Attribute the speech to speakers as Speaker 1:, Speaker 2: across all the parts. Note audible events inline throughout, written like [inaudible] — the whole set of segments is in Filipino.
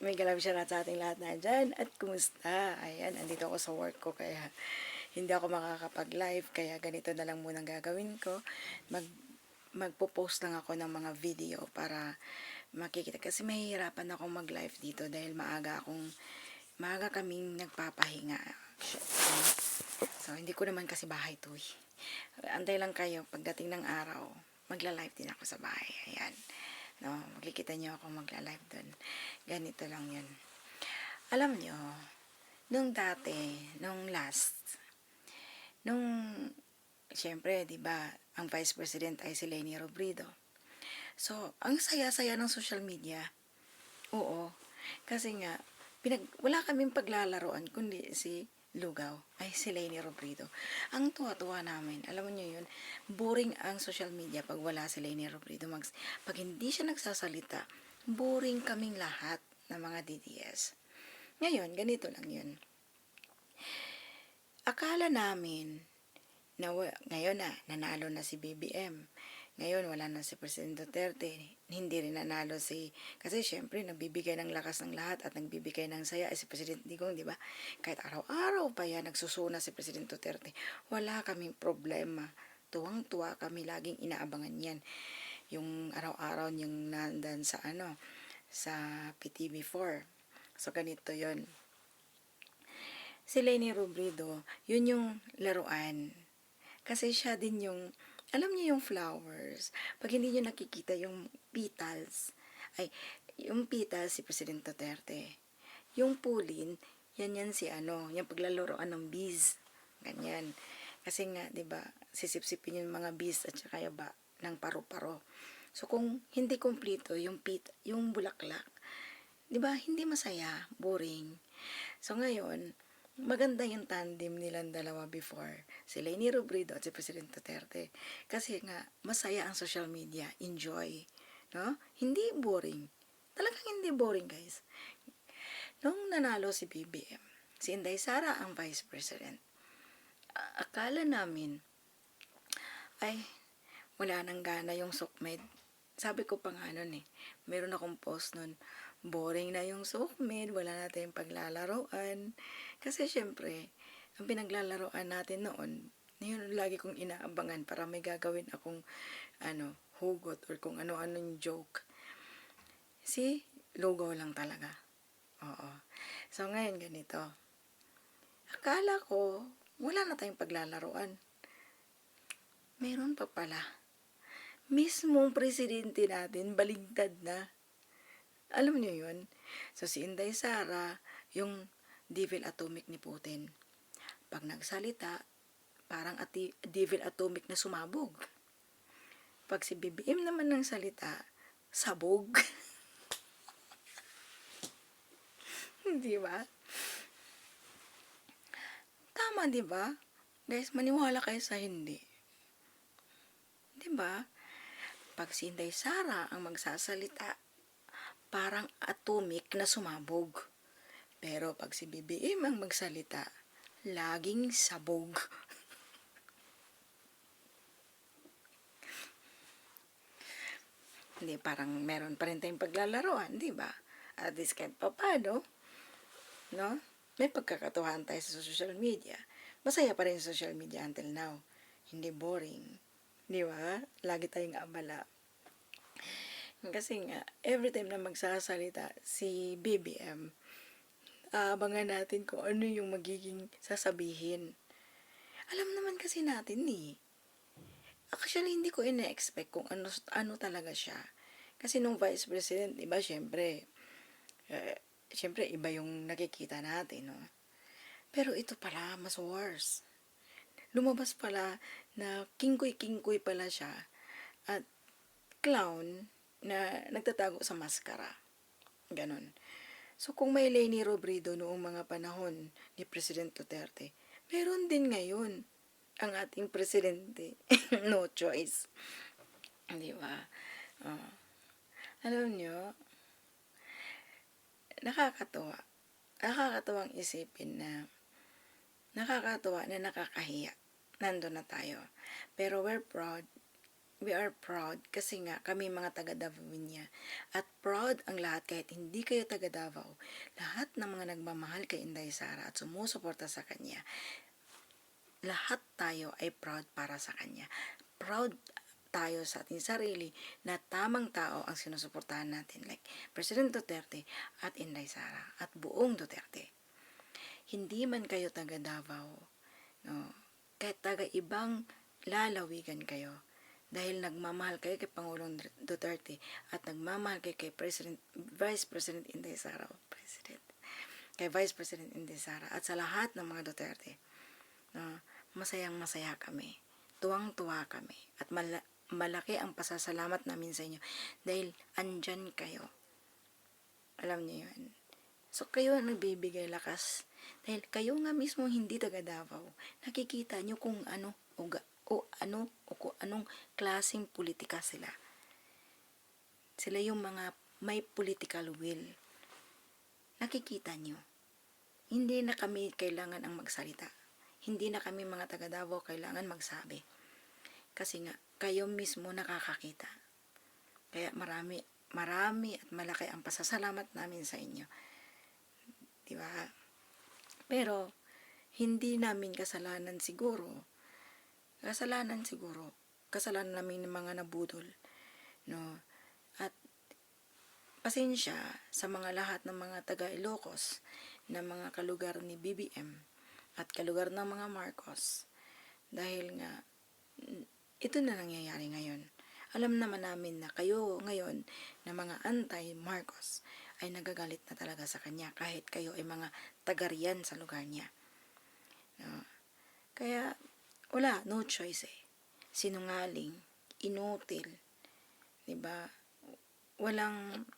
Speaker 1: May galab siya sa ating lahat na dyan. At kumusta? Ayan, andito ako sa work ko kaya hindi ako makakapag-live. Kaya ganito na lang muna gagawin ko. Mag, magpo-post lang ako ng mga video para makikita. Kasi mahihirapan akong mag-live dito dahil maaga akong, maaga kaming nagpapahinga. So, hindi ko naman kasi bahay to eh. Antay lang kayo, pagdating ng araw, magla-live din ako sa bahay. Ayan. No, makikita niyo ako magla-live doon. Ganito lang yun. Alam niyo, nung dati, nung last, nung, siyempre, di ba, ang Vice President ay si Leni Robredo. So, ang saya-saya ng social media. Oo. Kasi nga, pinag, wala kaming paglalaroan, kundi si Lugaw, ay si Leni Robredo. Ang tuwa-tuwa namin, alam mo yun, boring ang social media pag wala si Leni Robredo. Mag, pag hindi siya nagsasalita, boring kaming lahat ng mga DDS. Ngayon, ganito lang yun. Akala namin na ngayon na, nanalo na si BBM. Ngayon, wala na si President Duterte. Hindi rin nanalo si... Kasi syempre, nagbibigay ng lakas ng lahat at nagbibigay ng saya ay si President Digong, di ba? Kahit araw-araw pa yan, nagsusuna si President Duterte. Wala kaming problema. Tuwang-tuwa kami, laging inaabangan yan. Yung araw-araw niyang nandan sa ano, sa PTV4. So, ganito yon Si Lenny Robredo, yun yung laruan. Kasi siya din yung, alam niyo yung flowers. Pag hindi niyo nakikita yung petals, ay, yung petals si President Duterte. Yung pulin, yan yan si ano, yung paglalaroan ng bees. Ganyan. Kasi nga, di ba, sisipsipin yung mga bees at saka yung ba, ng paru-paro. So, kung hindi kumplito yung pit, yung bulaklak, di ba, hindi masaya, boring. So, ngayon, maganda yung tandem nilang dalawa before. Si Leni Robredo at si President Duterte. Kasi nga, masaya ang social media. Enjoy. No? Hindi boring. Talagang hindi boring, guys. Nung nanalo si BBM, si Inday Sara ang Vice President, akala namin, ay, wala nang gana yung sukmed. Sabi ko pa nga nun eh, meron akong post nun, boring na yung sukmed, wala na tayong paglalaroan. Kasi syempre, ang pinaglalaroan natin noon, yun lagi kong inaabangan para may gagawin akong ano, hugot or kung ano-anong joke. Si logo lang talaga. Oo. So ngayon ganito. Akala ko, wala na tayong paglalaroan. Meron pa pala. Mismong presidente natin, baligtad na. Alam niyo yun? So si Inday Sara, yung devil atomic ni Putin. Pag nagsalita, parang ati, devil atomic na sumabog. Pag si BBM naman ng salita, sabog. [laughs] di ba? Tama, di ba? Guys, maniwala kayo sa hindi. Di ba? Pag si Inday Sara ang magsasalita, parang atomic na sumabog. Pero pag si BBM ang magsalita, laging sabog. Hindi, parang meron pa rin tayong paglalaroan, di ba? At least kahit pa paano, no? May pagkakatuhan tayo sa social media. Masaya pa rin sa social media until now. Hindi boring. Di ba? Lagi tayong abala. Kasi nga, every time na magsasalita si BBM, aabangan natin kung ano yung magiging sasabihin. Alam naman kasi natin eh. Actually, hindi ko ina-expect kung ano, ano talaga siya. Kasi nung vice president, iba, syempre, eh, syempre, iba yung nakikita natin, no? Pero ito pala, mas worse. Lumabas pala na kingkoy-kingkoy pala siya at clown na nagtatago sa maskara. Ganon. So, kung may Leni Robredo noong mga panahon ni President Duterte, meron din ngayon ang ating presidente. [laughs] no choice. Di ba? Oh. Alam nyo, nakakatuwa. Nakakatuwang isipin na nakakatuwa na nakakahiya. Nandun na tayo. Pero we're proud we are proud kasi nga kami mga taga Davao niya. At proud ang lahat kahit hindi kayo taga Davao. Lahat ng mga nagmamahal kay Inday Sara at sumusuporta sa kanya. Lahat tayo ay proud para sa kanya. Proud tayo sa ating sarili na tamang tao ang sinusuportahan natin like President Duterte at Inday Sara at buong Duterte. Hindi man kayo taga Davao, no, kahit taga ibang lalawigan kayo, dahil nagmamahal kayo kay Pangulong Duterte at nagmamahal kayo kay President, Vice President Inday o President, kay Vice President Inday at sa lahat ng mga Duterte, no, masayang masaya kami, tuwang-tuwa kami, at mala- malaki ang pasasalamat namin sa inyo dahil andyan kayo. Alam niyo yun. So, kayo ang nagbibigay lakas. Dahil kayo nga mismo hindi taga Davao. Nakikita nyo kung ano o, o ano o kung anong klaseng politika sila. Sila yung mga may political will. Nakikita nyo. Hindi na kami kailangan ang magsalita. Hindi na kami mga taga Davao kailangan magsabi. Kasi nga, kayo mismo nakakakita. Kaya marami, marami at malaki ang pasasalamat namin sa inyo. Di ba? Pero, hindi namin kasalanan siguro. Kasalanan siguro. Kasalanan namin ng mga nabudol. No? At, pasensya sa mga lahat ng mga taga Ilocos na mga kalugar ni BBM at kalugar ng mga Marcos. Dahil nga, ito na nangyayari ngayon. Alam naman namin na kayo ngayon na mga anti-Marcos ay nagagalit na talaga sa kanya kahit kayo ay mga tagarian sa lugar niya. No? Kaya wala, no choice eh. Sinungaling, inutil, 'di ba? Walang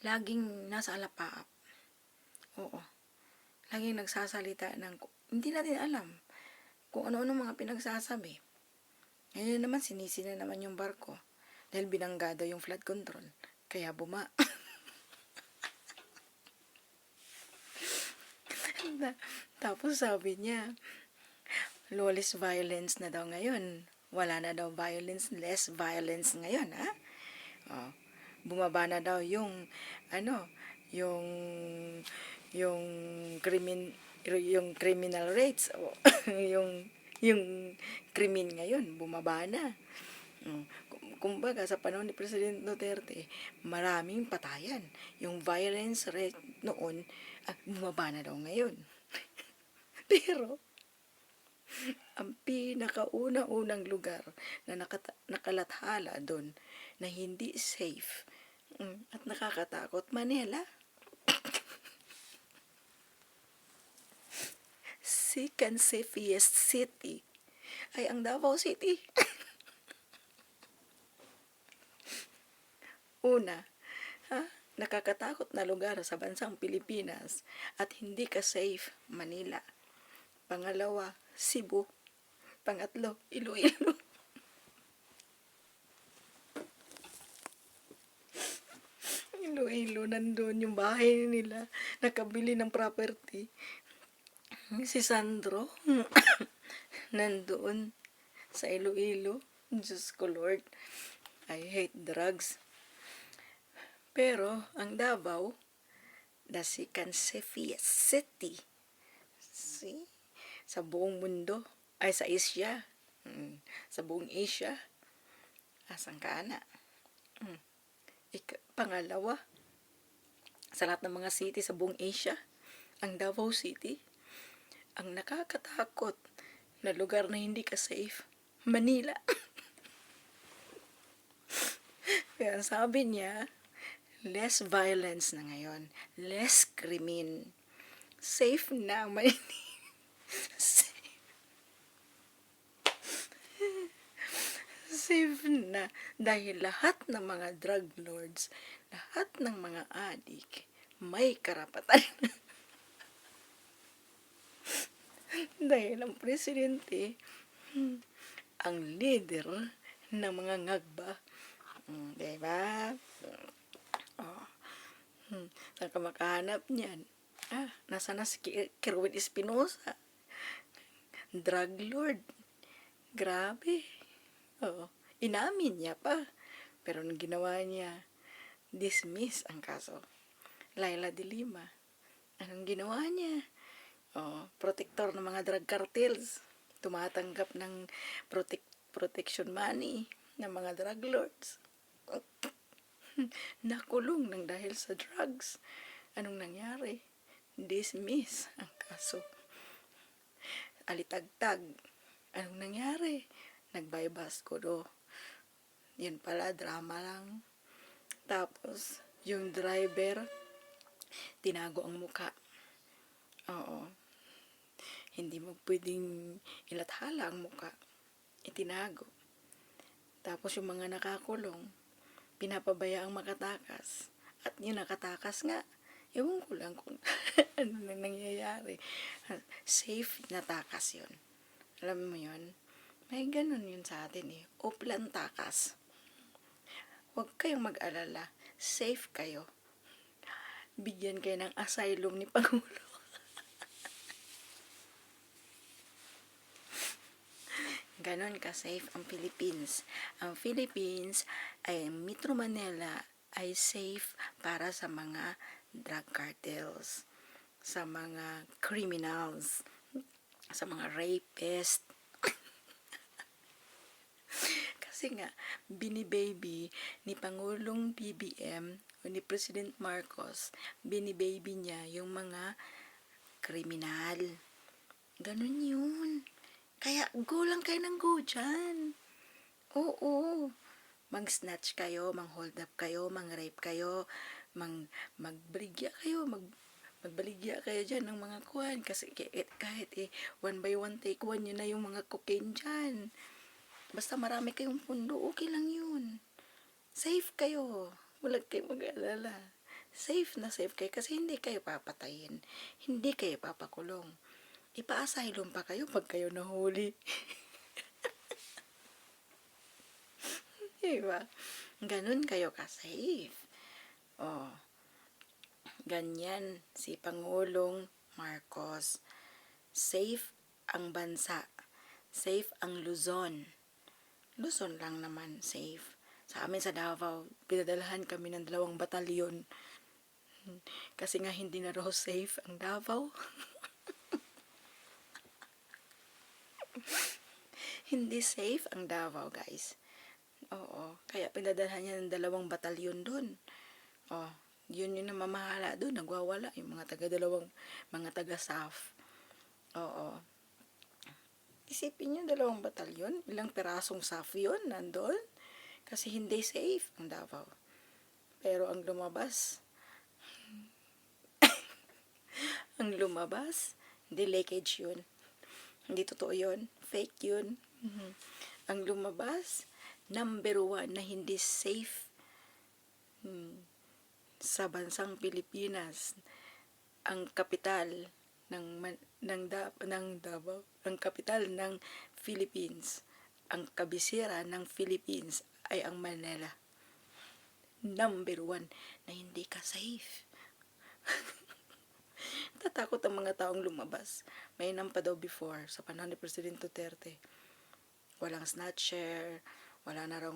Speaker 1: laging nasa alapaap. Oo. Laging nagsasalita ng hindi natin alam kung ano-ano mga pinagsasabi. Ngayon naman, sinisi na naman yung barko. Dahil binanggado yung flood control. Kaya buma. [laughs] Tapos sabi niya, lawless violence na daw ngayon. Wala na daw violence, less violence ngayon, ha? Oh, bumaba na daw yung, ano, yung, yung crimin, yung criminal rates, o [laughs] yung, yung krimen ngayon, bumaba na. Mm. Kum- Kumbaga, sa panahon ni President Duterte, maraming patayan. Yung violence rate noon, ah, bumaba na daw ngayon. [laughs] Pero, ang pinakauna-unang lugar na nakata- nakalathala doon na hindi safe mm, at nakakatakot, Manila. [laughs] Second safest city ay ang Davao City. [laughs] Una, ha, nakakatakot na lugar sa bansang Pilipinas at hindi ka safe, Manila. Pangalawa, Cebu. Pangatlo, Iloilo. [laughs] Iloilo, nandun yung bahay nila. Nakabili ng property. Si Sandro, [coughs] nandoon sa Iloilo. Diyos ko Lord, I hate drugs. Pero, ang Davao, the second safest city. See? Sa buong mundo. Ay, sa Asia. Mm, sa buong Asia. Asang ka na? Mm. Ik- pangalawa, sa lahat ng mga city sa buong Asia, ang Davao City, ang nakakatakot na lugar na hindi ka safe, Manila. [laughs] Kaya sabi niya, less violence na ngayon, less krimen, safe na [laughs] Manila. Safe na dahil lahat ng mga drug lords, lahat ng mga adik, may karapatan. [laughs] dahil ang presidente, ang leader ng mga ngagba. Hmm, diba? Oh. Hmm, saan ka makahanap niyan? Ah, nasa na si Kerwin Espinosa. Drug lord. Grabe. Oo. Inamin niya pa. Pero nung ginawa niya, dismiss ang kaso. Laila de Lima. Anong ginawa niya? Oh, protector ng mga drug cartels. Tumatanggap ng protect, protection money ng mga drug lords. [laughs] Nakulong ng dahil sa drugs. Anong nangyari? Dismiss ang kaso. Alitagtag. Anong nangyari? Nagbaybas ko do. Yun pala, drama lang. Tapos, yung driver, tinago ang muka. Oo. Hindi mo pwedeng ilathala ang muka. Itinago. Tapos yung mga nakakulong, pinapabaya ang makatakas. At yung nakatakas nga, ewan ko lang kung [laughs] ano na nangyayari. Safe na takas yun. Alam mo yun? May ganun yun sa atin eh. Uplan takas. Huwag kayong mag-alala. Safe kayo. Bigyan kayo ng asylum ni Pangulo. [laughs] Ganon ka-safe ang Philippines. Ang Philippines ay Metro Manila ay safe para sa mga drug cartels, sa mga criminals, sa mga rapists. [laughs] Kasi nga, binibaby ni Pangulong BBM o ni President Marcos, binibaby niya yung mga kriminal. Ganon yun. Kaya go lang kayo ng go dyan. Oo. Mag-snatch kayo, mang-hold up kayo, mang-rape kayo, mang magbaligya kayo, mag magbaligya kayo dyan ng mga kuhan kasi kahit, kahit eh, one by one take one yun na yung mga cocaine dyan. Basta marami kayong pundo, okay lang yun. Safe kayo. Wala kayong mag-alala. Safe na safe kayo kasi hindi kayo papatayin. Hindi kayo papakulong. Ipa-asylum pa kayo pag kayo nahuli. [laughs] diba? Ganun kayo ka-safe. Oh. Ganyan si Pangulong Marcos. Safe ang bansa. Safe ang Luzon. Luzon lang naman safe. Sa amin sa Davao, pinadalahan kami ng dalawang batalyon. Kasi nga hindi na raw safe ang Davao. [laughs] hindi safe ang Davao, guys. Oo. Kaya pinadalhan niya ng dalawang batalyon doon. Oh, yun yung namamahala doon. Nagwawala yung mga taga-dalawang, mga taga-SAF. Oo. Isipin niyo, dalawang batalyon. Ilang perasong SAF yun nandun. Kasi hindi safe ang Davao. Pero ang lumabas, [laughs] ang lumabas, hindi leakage yun. Hindi totoo yun. Fake yun. Mhm. Ang lumabas, number one na hindi safe hmm, sa bansang Pilipinas. Ang kapital ng ng ng Davao, ang kapital ng Philippines, ang kabisera ng Philippines ay ang Manila. Number one na hindi ka safe. [laughs] Tatakot ang mga taong lumabas. May pa daw before sa panahon ni Presidente Duterte. Walang snatcher, wala na raw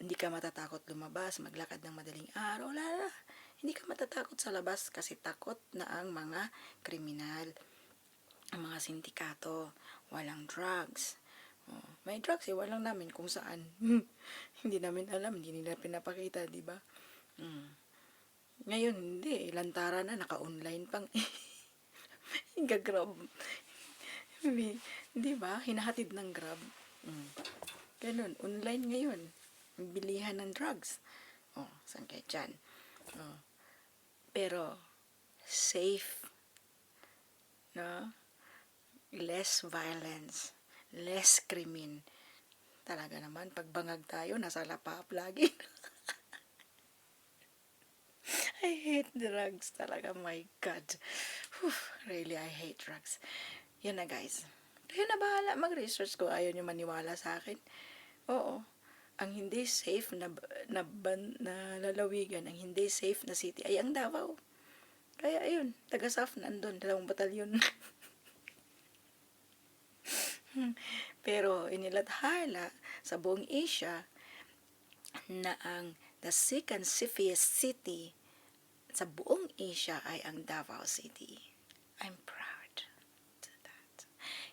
Speaker 1: hindi ka matatakot lumabas, maglakad ng madaling araw, wala na. Hindi ka matatakot sa labas kasi takot na ang mga kriminal, ang mga sindikato, walang drugs. Oh, may drugs eh, walang namin kung saan. [laughs] hindi namin alam, hindi nila pinapakita, di ba? Mm. Ngayon, hindi. Lantara na, naka-online pang. [laughs] Gagrab. Di ba? Hinahatid ng grab. Mm. Ganun. Online ngayon. Bilihan ng drugs. Oh, saan kayo dyan? Oh. Pero, safe. No? Less violence. Less krimen. Talaga naman, pag bangag tayo, nasa lapap lagi. I hate drugs talaga. My God. Whew, really, I hate drugs. Yan na, guys. Kayo na bahala mag-research kung ayaw nyo maniwala sa akin. Oo. Ang hindi safe na, na, ban, na lalawigan, ang hindi safe na city ay ang Davao. Kaya ayun, taga-SAF nandun, dalawang batalyon. [laughs] Pero inilathala sa buong Asia na ang the second safest city sa buong Asia ay ang Davao City. I'm proud to that.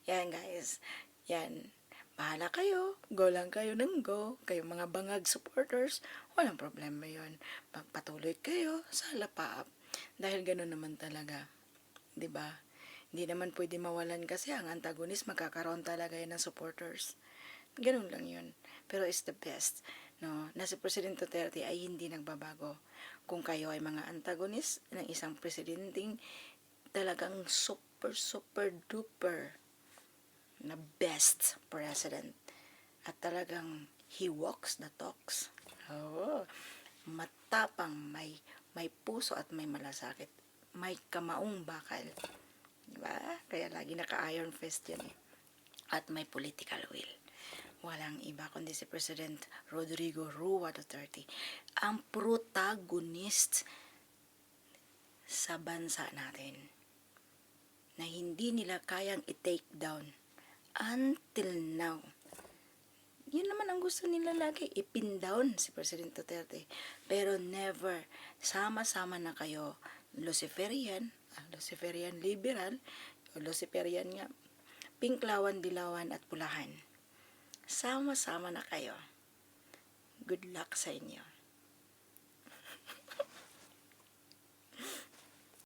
Speaker 1: Yan guys, yan. Bahala kayo, go lang kayo ng go, kayo mga bangag supporters, walang problema yon. Magpatuloy kayo sa lapaap. Dahil gano'n naman talaga. 'di ba? Hindi naman pwede mawalan kasi ang antagonist magkakaroon talaga yan ng supporters. Ganun lang yun. Pero it's the best. No, na si President Duterte ay hindi nagbabago. Kung kayo ay mga antagonist ng isang presidenting talagang super, super duper na best president. At talagang he walks the talks. Oo. Matapang, may, may puso at may malasakit. May kamaong bakal. Diba? Kaya lagi naka-iron fist yan eh. At may political will. Walang iba kundi si President Rodrigo Rua Duterte. Ang protagonist sa bansa natin na hindi nila kayang i-take down until now. Yun naman ang gusto nila lagi, ipin down si President Duterte. Pero never, sama-sama na kayo, Luciferian, ah, Luciferian liberal, Luciferian nga, pinklawan, dilawan at pulahan. Sama-sama na kayo. Good luck sa inyo.